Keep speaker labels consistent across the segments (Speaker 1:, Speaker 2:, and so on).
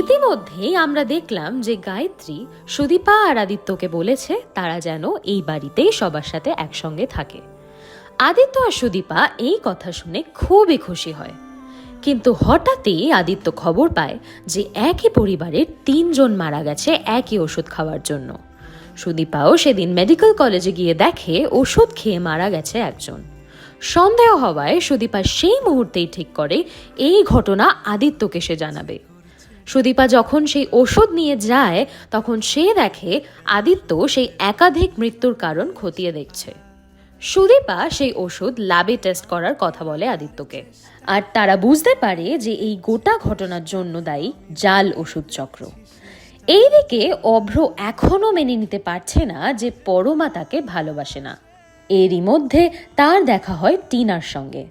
Speaker 1: ইতিমধ্যেই আমরা দেখলাম যে গায়ত্রী সুদীপা আর আদিত্যকে বলেছে তারা যেন এই বাড়িতেই সবার সাথে একসঙ্গে থাকে। আদিত্য আর সুদীপা এই কথা শুনে খুবই খুশি হয়। কিন্তু হঠাৎই আদিত্য খবর পায় যে একই পরিবারের তিনজন মারা গেছে একই ওষুধ খাওয়ার জন্য। সুদীপাও সেদিন মেডিকেল কলেজে গিয়ে দেখে ওষুধ খেয়ে মারা গেছে একজন। সন্দেহ হওয়ায় সুদীপা সেই মুহূর্তেই ঠিক করে এই ঘটনা আদিত্যকে সে জানাবে। সুদীপা যখন সেই ওষুধ নিয়ে যায়, তখন সে দেখে আদিত্য সেই একাধিক মৃত্যুর কারণ খতিয়ে দেখছে। সুদীপা সেই ওষুধ ল্যাবে টেস্ট করার কথা বলে আদিত্যকে। আর তারা বুঝতে পারে যে এই গোটা ঘটনার জন্য দায়ী জাল ওষুধ চক্র। এইদিকে অভ্র এখনও মেনে নিতে পারছে না যে পরমা তাকে ভালোবাসে না। এরই মধ্যে তার দেখা হয় টিনার সঙ্গে।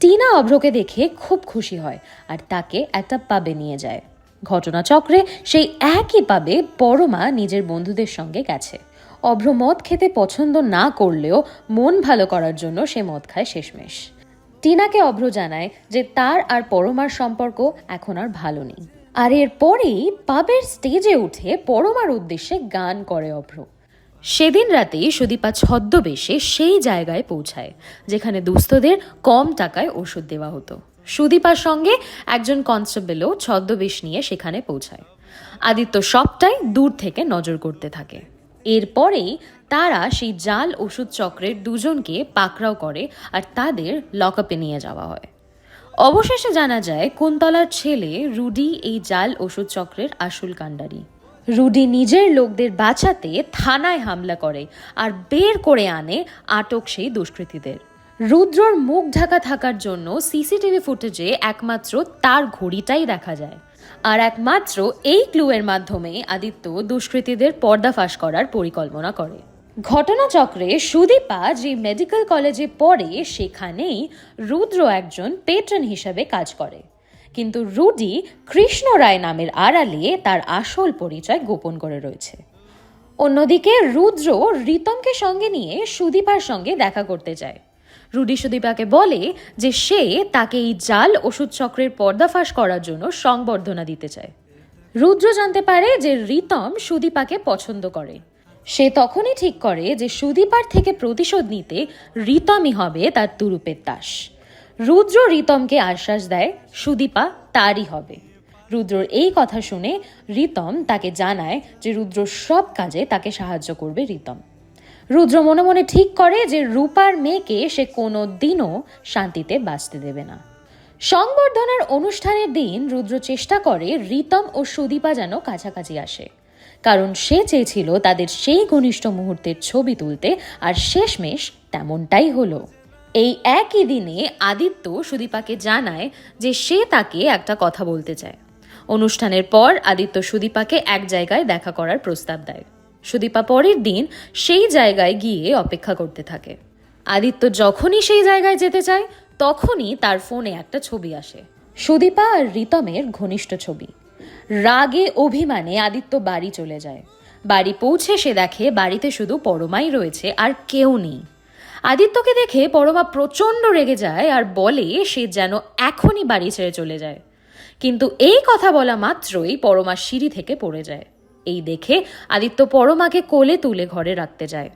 Speaker 1: টিনা অভ্রকে দেখে খুব খুশি হয় আর তাকে একটা পাবে নিয়ে যায়। ঘটনাচক্রে সেই একইভাবে পরমা নিজের বন্ধুদের সঙ্গে গেছে। অভ্র মদ খেতে পছন্দ না করলেও মন ভালো করার জন্য সে মদ খায় শেষমেশ। টিনাকে অভ্র জানায় যে তার আর পরমার সম্পর্ক এখন আর ভালো নেই। আর এরপরেই পাবের স্টেজে উঠে পরমার উদ্দেশ্যে গান করে অভ্র। সেদিন রাতেই সুদীপা ছদ্মবেশে সেই জায়গায় পৌঁছায়, যেখানে দুস্থদের কম টাকায় ওষুধ দেওয়া হতো। সুদীপার সঙ্গে একজন কনস্টেবলও ছদ্মবেশ নিয়ে সেখানে পৌঁছায়। আদিত্য সবটাই দূর থেকে নজর করতে থাকে। এরপরেই তারা সেই জাল ওষুধ চক্রের দুজনকে পাকড়াও করে আর তাদের লকআপে নিয়ে যাওয়া হয়। অবশেষে জানা যায়, কুন্তলার ছেলে রুডি এই জাল ওষুধ চক্রের আসল কাণ্ডারি। রুডি নিজের লোকদের বাঁচাতে থানায় হামলা করে আর বের করে আনে আটক সেই দুষ্কৃতীদের। রুদ্রর মুখ ঢাকা থাকার জন্য সিসিটিভি ফুটেজে একমাত্র তার ঘড়িটাই দেখা যায়। আর একমাত্র এই ক্লুয়ের মাধ্যমে আদিত্য দুষ্কৃতীদের পর্দাফাশ করার পরিকল্পনা করে। ঘটনাচক্রে সুদীপা যে মেডিকেল কলেজে পড়ে, সেখানেই রুদ্র একজন পেট্রন হিসাবে কাজ করে। কিন্তু রুডি কৃষ্ণ রায় নামের আড়ালে তার আসল পরিচয় গোপন করে রয়েছে। অন্যদিকে রুদ্র রিতমকে সঙ্গে নিয়ে সুদীপার সঙ্গে দেখা করতে যায়। রুডি সুদীপাকে বলে যে সে তাকে এই জাল ওষুধ চক্রের পর্দাফাশ করার জন্য সংবর্ধনা দিতে চায়। রুদ্র জানতে পারে যে রিতম সুদীপাকে পছন্দ করে। সে তখনই ঠিক করে যে সুদীপার থেকে প্রতিশোধ নিতে রিতমই হবে তার তুরুপের তাস রুদ্র রিতমকে আশ্বাস দেয়, সুদীপা তারই হবে। রুদ্রর এই কথা শুনে রিতম তাকে জানায় যে রুদ্র সব কাজে তাকে সাহায্য করবে রিতম। রুদ্র মনে মনে ঠিক করে যে রূপার মেয়েকে সে কোনো দিনও শান্তিতে বাঁচতে দেবে না। সংবর্ধনার অনুষ্ঠানের দিন রুদ্র চেষ্টা করে রিতম ও সুদীপা যেন কাছাকাছি আসে। কারণ সে চেয়েছিল তাদের সেই ঘনিষ্ঠ মুহূর্তের ছবি তুলতে, আর শেষমেশ তেমনটাই হলো। এই একই দিনে আদিত্য সুদীপাকে জানায় যে সে তাকে একটা কথা বলতে চায়। অনুষ্ঠানের পর আদিত্য সুদীপাকে এক জায়গায় দেখা করার প্রস্তাব দেয়। সুদীপা পরের দিন সেই জায়গায় গিয়ে অপেক্ষা করতে থাকে। আদিত্য যখনই সেই জায়গায় যেতে চায়, তখনই তার ফোনে একটা ছবি আসে। সুদীপা আর রিতমের ঘনিষ্ঠ ছবি। রাগে অভিমানে আদিত্য বাড়ি চলে যায়। বাড়ি পৌঁছে সে দেখে বাড়িতে শুধু পরমাই রয়েছে আর কেউ নেই। আদিত্যকে দেখে পরমা প্রচণ্ড রেগে যায় আর বলে সে যেন এখনই বাড়ি ছেড়ে চলে যায়। কিন্তু এই কথা বলা মাত্রই পরমা সিঁড়ি থেকে পড়ে যায়। এই দেখে আদিত্য পরমাকে কোলে তুলে ঘরে রাখতে যায়।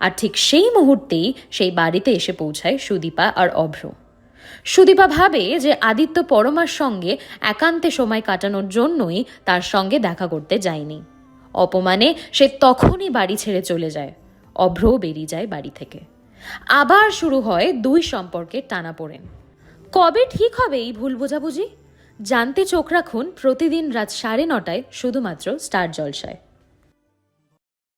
Speaker 1: আর ঠিক সেই মুহূর্তেই সেই বাড়িতে এসে পৌঁছায় সুদীপা আর অভ্র। সুদীপা ভাবে যে আদিত্য পরমার সঙ্গে একান্তে সময় কাটানোর জন্যই তার সঙ্গে দেখা করতে যায়নি। অপমানে সে তখনই বাড়ি ছেড়ে চলে যায়। অভ্রও বেরিয়ে যায় বাড়ি থেকে। আবার শুরু হয় দুই সম্পর্কে টানাপোড়েন কবে ঠিক হবে এই ভুল বোঝাবুঝি? জানতে চোখ রাখুন, প্রতিদিন রাত সাড়ে নটায় শুধুমাত্র স্টার জলসায়।